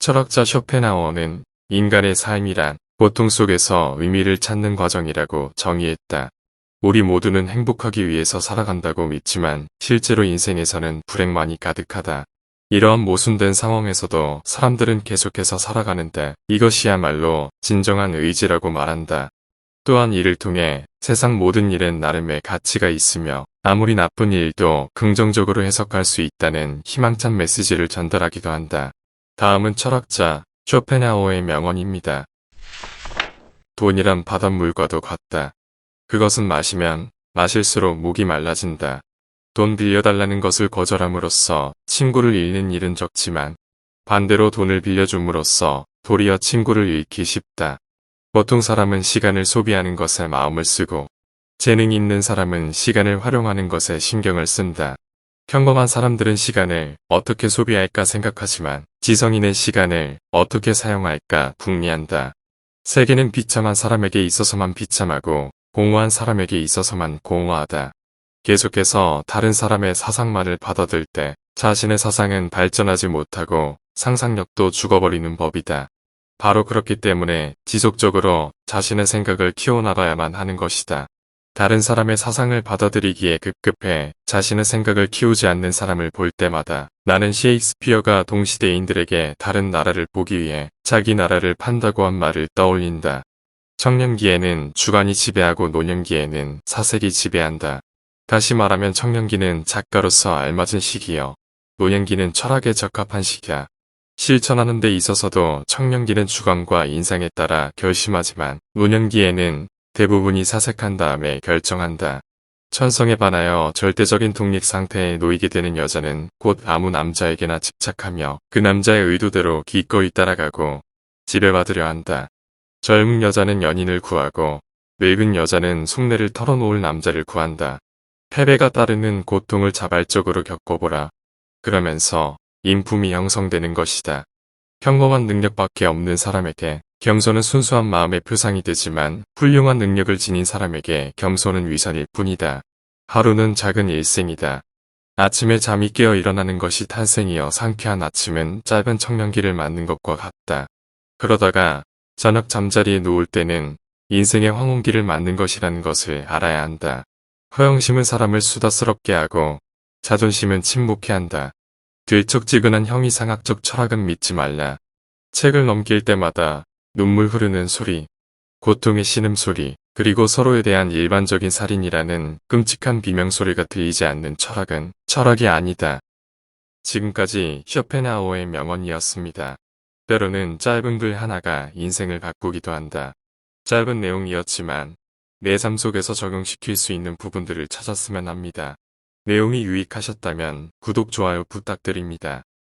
철학자 쇼펜하워는 인간의 삶이란 고통 속에서 의미를 찾는 과정이라고 정의했다. 우리 모두는 행복하기 위해서 살아간다고 믿지만 실제로 인생에서는 불행만이 가득하다. 이러한 모순된 상황에서도 사람들은 계속해서 살아가는데 이것이야말로 진정한 의지라고 말한다. 또한 이를 통해 세상 모든 일엔 나름의 가치가 있으며 아무리 나쁜 일도 긍정적으로 해석할 수 있다는 희망찬 메시지를 전달하기도 한다. 다음은 철학자 쇼펜하우어의 명언입니다. 돈이란 바닷물과도 같다. 그것은 마시면 마실수록 목이 말라진다. 돈 빌려달라는 것을 거절함으로써 친구를 잃는 일은 적지만 반대로 돈을 빌려줌으로써 도리어 친구를 잃기 쉽다. 보통 사람은 시간을 소비하는 것에 마음을 쓰고 재능 있는 사람은 시간을 활용하는 것에 신경을 쓴다. 평범한 사람들은 시간을 어떻게 소비할까 생각하지만 지성인의 시간을 어떻게 사용할까 궁리한다. 세계는 비참한 사람에게 있어서만 비참하고 공허한 사람에게 있어서만 공허하다. 계속해서 다른 사람의 사상만을 받아들 때 자신의 사상은 발전하지 못하고 상상력도 죽어버리는 법이다. 바로 그렇기 때문에 지속적으로 자신의 생각을 키워나가야만 하는 것이다. 다른 사람의 사상을 받아들이기에 급급해 자신의 생각을 키우지 않는 사람을 볼 때마다 나는 셰익스피어가 동시대인들에게 다른 나라를 보기 위해 자기 나라를 판다고 한 말을 떠올린다. 청년기에는 주관이 지배하고 노년기에는 사색이 지배한다. 다시 말하면 청년기는 작가로서 알맞은 시기여 노년기는 철학에 적합한 시기야. 실천하는 데 있어서도 청년기는 주관과 인상에 따라 결심하지만 노년기에는 대부분이 사색한 다음에 결정한다. 천성에 반하여 절대적인 독립 상태에 놓이게 되는 여자는 곧 아무 남자에게나 집착하며 그 남자의 의도대로 기꺼이 따라가고 지배받으려 한다. 젊은 여자는 연인을 구하고 늙은 여자는 속내를 털어놓을 남자를 구한다. 패배가 따르는 고통을 자발적으로 겪어보라. 그러면서 인품이 형성되는 것이다. 평범한 능력밖에 없는 사람에게 겸손은 순수한 마음의 표상이 되지만 훌륭한 능력을 지닌 사람에게 겸손은 위선일 뿐이다. 하루는 작은 일생이다. 아침에 잠이 깨어 일어나는 것이 탄생이여 상쾌한 아침은 짧은 청년기를 맞는 것과 같다. 그러다가 저녁 잠자리에 누울 때는 인생의 황혼기를 맞는 것이라는 것을 알아야 한다. 허영심은 사람을 수다스럽게 하고 자존심은 침묵해 한다. 들쩍지근한 형이상학적 철학은 믿지 말라. 책을 넘길 때마다 눈물 흐르는 소리, 고통의 신음소리, 그리고 서로에 대한 일반적인 살인이라는 끔찍한 비명소리가 들리지 않는 철학은 철학이 아니다. 지금까지 쇼펜하우어의 명언이었습니다. 때로는 짧은 글 하나가 인생을 바꾸기도 한다. 짧은 내용이었지만 내 삶 속에서 적용시킬 수 있는 부분들을 찾았으면 합니다. 내용이 유익하셨다면 구독, 좋아요 부탁드립니다.